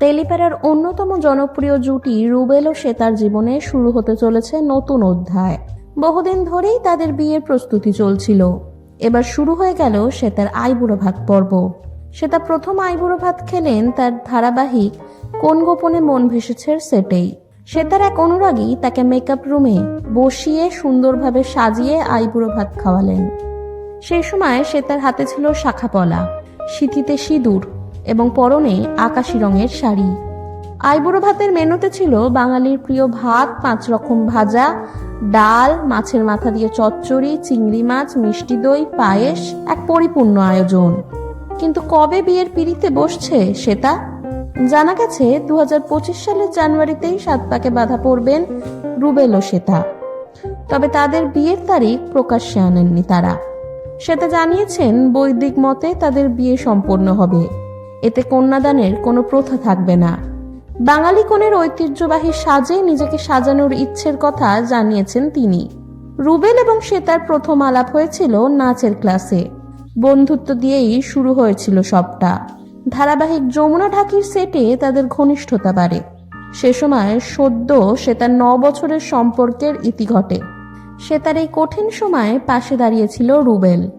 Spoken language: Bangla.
তেলিপাড়ার অন্যতম জনপ্রিয় জুটি রুবেল ও শ্বেতার জীবনে শুরু হতে চলেছে নতুন অধ্যায়। বহুদিন ধরেই তাদের বিয়ের প্রস্তুতি চলছিল। এবার শুরু হয়ে গেল শ্বেতার আইবুড়ো ভাত পর্ব। শ্বেতা প্রথম আইবুড়ো ভাত খেলেন তার ধারাবাহিক কোন গোপনে মন ভেসেছে সেটেই। শ্বেতার এক অনুরাগী তাকে মেকআপ রুমে বসিয়ে সুন্দরভাবে সাজিয়ে আইবুড়ো ভাত খাওয়ালেন। সেই সময় শ্বেতার হাতে ছিল শাখাপলা। সিথিতে সিঁদুর এবং পরনে আকাশি রঙের শাড়ি। আইবুড়ো ভাতের মেনুতে ছিল বাঙালির প্রিয় ভাত, পাঁচ রকম ভাজা, ডাল, মাছের মাথা দিয়ে চচ্চড়ি, চিংড়ি মাছ, মিষ্টি দই, পায়েস, এক পরিপূর্ণ আয়োজন। কিন্তু কবে বিয়ের পিড়িতে বসছে সেটা? জানা গেছে দু হাজার পঁচিশ সালের জানুয়ারিতেই সাত পাকে বাধা পড়বেন রুবেল ও শ্বেতা তবে তাদের বিয়ের তারিখ প্রকাশ্যে আনেননি তারা। শ্বেতা জানিয়েছেন বৈদিক মতে তাদের বিয়ে সম্পন্ন হবে। এতে কন্যাদানের কোনো প্রথা থাকবে না। বাঙালি কনের ঐতিহ্যবাহী সাজে নিজেকে সাজানোর ইচ্ছের কথা জানিয়েছেন তিনি। রুবেল এবং শ্বেতার প্রথম আলাপ হয়েছিল নাচের ক্লাসে। বন্ধুত্ব দিয়েই শুরু হয়েছিল সবটা। ধারাবাহিক যমুনা ঢাকির সেটে তাদের ঘনিষ্ঠতা বাড়ে। সে সময় সদ্য শ্বেতার ন বছরের সম্পর্কের ইতি ঘটে। শ্বেতার এই কঠিন সময়ে পাশে দাঁড়িয়েছিল রুবেল।